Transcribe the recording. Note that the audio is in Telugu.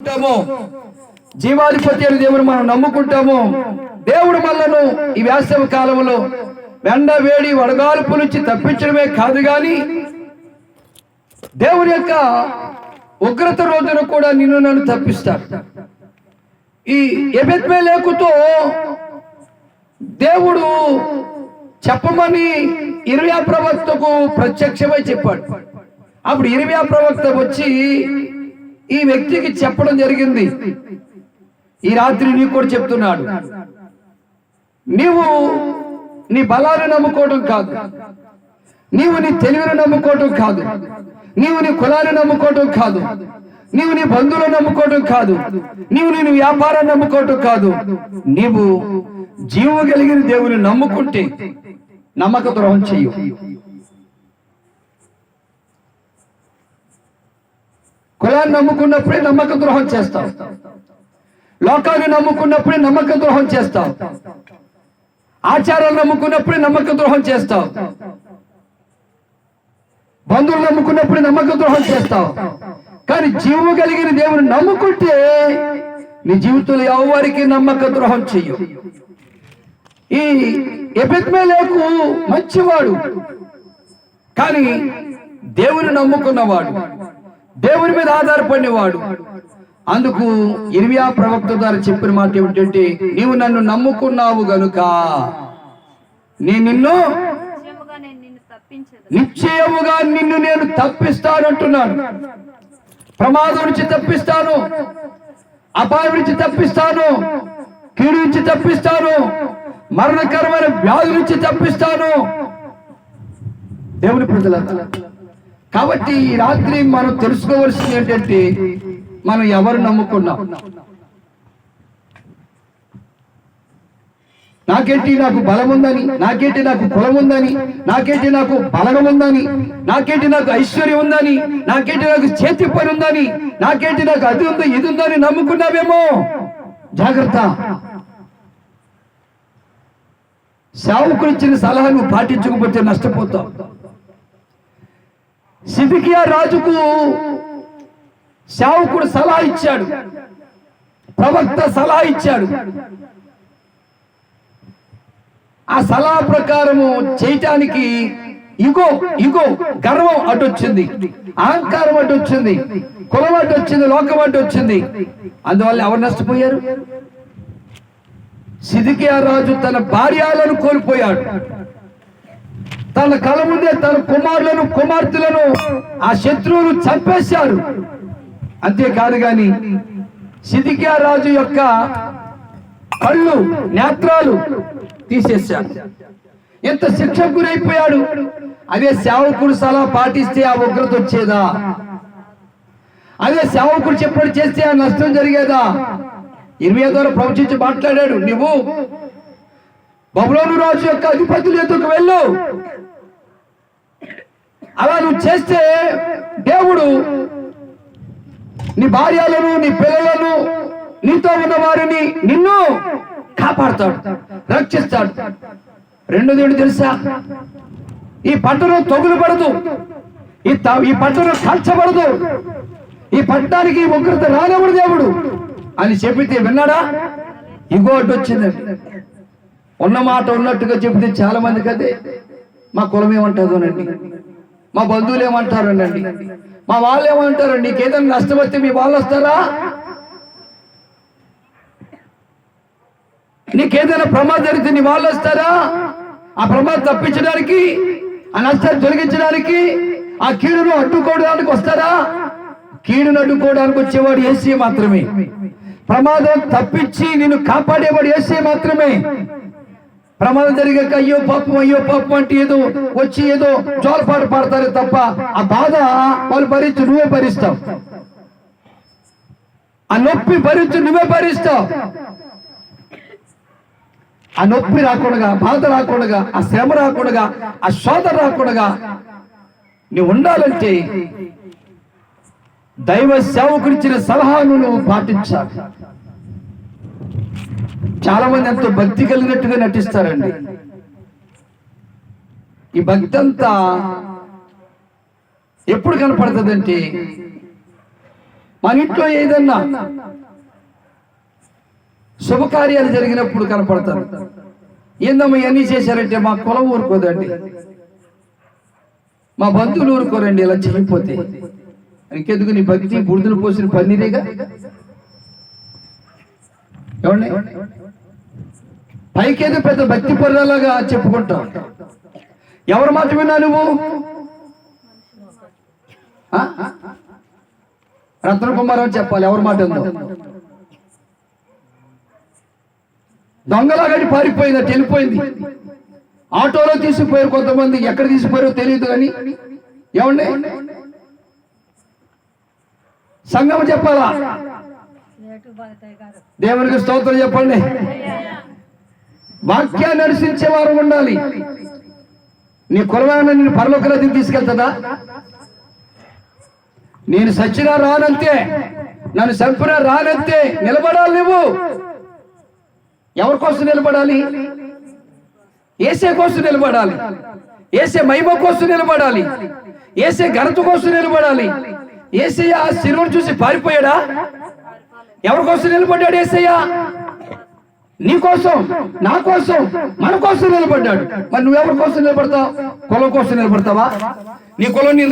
నమ్ముకుంటాము. జీవాధిపతి అని దేవుని మనం నమ్ముకుంటాము. దేవుడు మనను ఈ వేసవి కాలంలో వెండ వేడి వడగాల్పు నుంచి తప్పించడమే కాదు కానీ దేవుని యొక్క ఉగ్రత రోజున కూడా నిన్ను నన్ను తప్పిస్తాడు ఈ ఎబెత్మే లేకుతో దేవుడు చెప్పమని ఇరవై ప్రవక్తకు ప్రత్యక్షమై చెప్పాడు. అప్పుడు ఇరవై ప్రవక్త వచ్చి ఈ వ్యక్తికి చెప్పడం జరిగింది. ఈ రాత్రి నీకు కూడా చెప్తున్నాడు. నీవు నీ బలాన్ని నమ్ముకోవడం కాదు. నీవు నీ తెలివిని నమ్ముకోవటం కాదు. నీవు నీ కులాన్ని నమ్ముకోవటం కాదు. నీవు నీ బంధువులను నమ్ముకోవటం కాదు. నీవు నీ వ్యాపారాన్ని నమ్ముకోవటం కాదు. నీవు జీవము కలిగిన దేవుని నమ్ముకుంటే నమ్మక ద్రోహం చెయ్యు కులాన్ని నమ్ముకున్నప్పుడే నమ్మక ద్రోహం చేస్తావు లోకాన్ని నమ్ముకున్నప్పుడే నమ్మక ద్రోహం చేస్తావు ఆచారాలు నమ్ముకున్నప్పుడే నమ్మక ద్రోహం చేస్తావు బంధువులు నమ్ముకున్నప్పుడు నమ్మక ద్రోహం చేస్తావు కానీ జీవము కలిగిన దేవుని నమ్ముకుంటే నీ జీవితంలో ఎవరికి నమ్మక ద్రోహం చెయ్యు. ఈ ఎపెత్మేలేకు మంచివాడు కానీ దేవుని నమ్ముకున్నవాడు దేవుని మీద ఆధారపడినవాడు అందుకు ఇర్మియా ప్రవక్త ద్వారా చెప్పిన మాట ఏమిటంటే నీవు నన్ను నమ్ముకున్నావు గనుక నేను నిన్ను నిశ్చయముగా నిన్ను నిశ్చయముగా నిన్ను నేను తప్పిస్తానంటున్నాను. ప్రమాదం నుంచి తప్పిస్తాను. అపాయం నుంచి తప్పిస్తాను. కీడు నుంచి తప్పిస్తాను. మరణకరమైన వ్యాధి నుంచి తప్పిస్తాను. దేవుని ప్రజల కాబట్టి ఈ రాత్రి మనం తెలుసుకోవాల్సింది ఏంటంటే మనం ఎవరు నమ్ముకున్నాం? నాకేంటి నాకు బలం ఉందని నాకేంటి నాకు కులం ఉందని నాకేంటి నాకు బలగం ఉందని నాకేంటి నాకు ఐశ్వర్యం ఉందని నాకేంటి నాకు చేతి పని ఉందని నాకేంటి నాకు అది ఉందో ఇది ఉందని నమ్ముకున్నావేమో? జాగ్రత్త. సేవకులు ఇచ్చిన సలహా నువ్వు పాటించకపోతే నష్టపోతావు. సిదికియా రాజుకు శావుకుడు సలహా ఇచ్చాడు. ప్రవక్త సలహా ఇచ్చాడు. ఆ సలహా ప్రకారము చేయటానికి ఇగో ఇగో గర్వం అడ్డొచ్చింది అహంకారం వచ్చింది. కులం అడ్డొచ్చింది లోకం అడ్డొచ్చింది అందువల్ల ఎవరు నష్టపోయారు? సిదికియా రాజు తన భార్యలను కోల్పోయాడు. తన కళ ముందే తన కుమారులను కుమార్తెలను ఆ శత్రువులు చంపేశారు. అంతేకాదు గాని సిదికియా రాజు యొక్క కళ్ళు నేత్రాలు తీసేశారు. ఎంత శిక్ష గురైపోయాడు? అదే సేవకుడు సలహా పాటిస్తే ఆ ఉగ్రత వచ్చేదా? అదే సేవకుడు చెప్పడం చేస్తే ఆ నష్టం జరిగేదా? ఇరవై ద్వారా ప్రవచించి మాట్లాడాడు నువ్వు బబులోను రాజు యొక్క అధిపతులు ఎదుకు వెళ్ళు. అలా నువ్వు చేస్తే దేవుడు నీ భార్యలను నీ పిల్లలను నీతో ఉన్న వారిని నిన్ను కాపాడుతాడు రక్షిస్తాడు. రెండు దేవుడు తెలుసా? ఈ పట్టణం తొగులు పడదు. ఈ ఈ పట్టణం కాల్చబడదు ఈ పట్టణానికి ఉగ్రత రానివ్వడు దేవుడు. అని చెప్పితే విన్నాడా? ఇంకోటి వచ్చింది. ఉన్న మాట ఉన్నట్టుగా చెబితే చాలా మంది అదే. మా కులం ఏమంటుందోనండి మా బంధువులు ఏమంటారండి? మా వాళ్ళు ఏమంటారు నీకేదైనా నష్టం వస్తే మీ వాళ్ళు వస్తారా? నీకేదైనా ప్రమాదం జరిగితే నీ వాళ్ళు వస్తారా? ఆ ప్రమాదం తప్పించడానికి ఆ నష్టాన్ని తొలగించడానికి ఆ కీడును అడ్డుకోవడానికి వస్తారా? కీడును అడ్డుకోవడానికి వచ్చేవాడు ఏసీ మాత్రమే. ప్రమాదం తప్పించి నిన్ను కాపాడేవాడు ఏసీ మాత్రమే. ప్రమాదం జరిగాక అయ్యో పాపం అయ్యో పాపం అంటే ఏదో వచ్చి ఏదో జోలపాటు పాడతారు తప్ప ఆ బాధ వాళ్ళు భరించు నువ్వే భరిస్తావు. ఆ నొప్పి భరించు నువ్వే భరిస్తావు. ఆ నొప్పి రాకుండా బాధ రాకుండా ఆ శ్రమ రాకుండా ఆ శోధ రాకుండా నువ్వు ఉండాలంటే దైవ సేవకుడిచ్చిన సలహాను నువ్వు పాటించాలి. చాలా మంది ఎంతో భక్తి కలిగినట్టుగా నటిస్తారండి. ఈ భక్తి అంతా ఎప్పుడు కనపడుతుందంటే మన ఇంట్లో ఏదన్నా శుభకార్యాలు జరిగినప్పుడు కనపడతారు. ఏందమ్మా ఇవన్నీ చేశారంటే మా కులం ఊరుకోదండి. మా బంధువులు ఊరుకోరండి ఇలా చేయకపోతే ఇంకెందుకు నీ భక్తి బుడిదలు పోసిన పన్నీరేగా? ఏమండి పైకేదో పెద్ద భక్తి పొరలాగా చెప్పుకుంటావు. ఎవరి మాట విన్నా నువ్వు? రత్న కుమార్ అని చెప్పాలి ఎవరి మాట ఉందో దొంగలాగడి పారిపోయింది అటు వెళ్ళిపోయింది ఆటోలో తీసుకుపోయారు కొంతమంది ఎక్కడ తీసుకుపోయారో తెలియదు కానీ. ఏమండి సంఘం చెప్పాలా? దేవునికి స్తోత్రం చెప్పండి. వాక్యాన్ని అనుసరించే వారు ఉండాలి. నీ కులమైన నేను పరలోక తీసుకెళ్తుందా? నేను సచ్చినా రానంతే నన్ను చంపినా రానంతే నిలబడాలి నువ్వు. ఎవరి కోసం నిలబడాలి? ఏసే కోసం నిలబడాలి. ఏసే మహిమ కోసం నిలబడాలి. ఏసే ఘనత కోసం నిలబడాలి. ఏసే ఆ శిరువుని చూసి పారిపోయాడా? ఎవరికోసం నిలబడ్డాడు ఏసయ్యా? నీ కోసం నా కోసం మన కోసం నిలబడ్డాడు. మరి నువ్వెవరి కోసం నిలబడతావు? కులం కోసం నిలబడతావా? నీ కులం నేను